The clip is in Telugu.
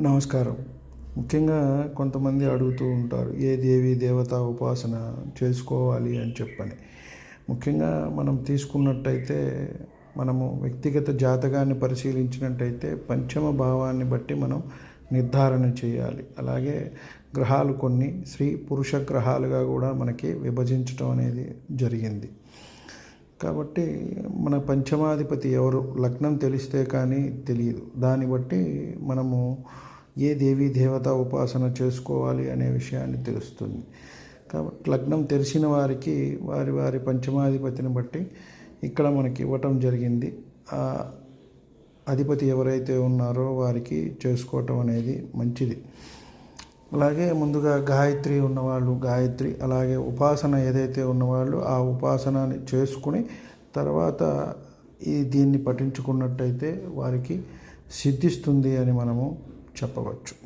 నమస్కారం. ముఖ్యంగా కొంతమంది అడుగుతూ ఉంటారు ఏ దేవి దేవత ఉపాసన చేసుకోవాలి అని చెప్పని. ముఖ్యంగా మనం తీసుకున్నట్టయితే మనము వ్యక్తిగత జాతకాన్ని పరిశీలించినట్టయితే పంచమ భావాన్ని బట్టి మనం నిర్ధారణ చేయాలి. అలాగే గ్రహాలు కొన్ని స్త్రీ పురుష గ్రహాలుగా కూడా మనకి విభజించడం అనేది జరిగింది. కాబట్టి మన పంచమాధిపతి ఎవరు లగ్నం తెలిస్తే కానీ తెలియదు. దాన్ని బట్టి మనము ఏ దేవీ దేవత ఉపాసన చేసుకోవాలి అనే విషయాన్ని తెలుస్తుంది. కాబట్టి లగ్నం తెలిసిన వారికి వారి వారి పంచమాధిపతిని బట్టి ఇక్కడ మనకి ఇవ్వటం జరిగింది. ఆ అధిపతి ఎవరైతే ఉన్నారో వారికి చేసుకోవటం అనేది మంచిది. అలాగే ముందుగా గాయత్రి ఉన్నవాళ్ళు గాయత్రి అలాగే ఉపాసన ఏదైతే ఉన్నవాళ్ళు ఆ ఉపాసనని చేసుకుని తర్వాత ఈ దీన్ని పఠించుకున్నట్టయితే వారికి సిద్ధిస్తుంది అని మనము చెప్పవచ్చు.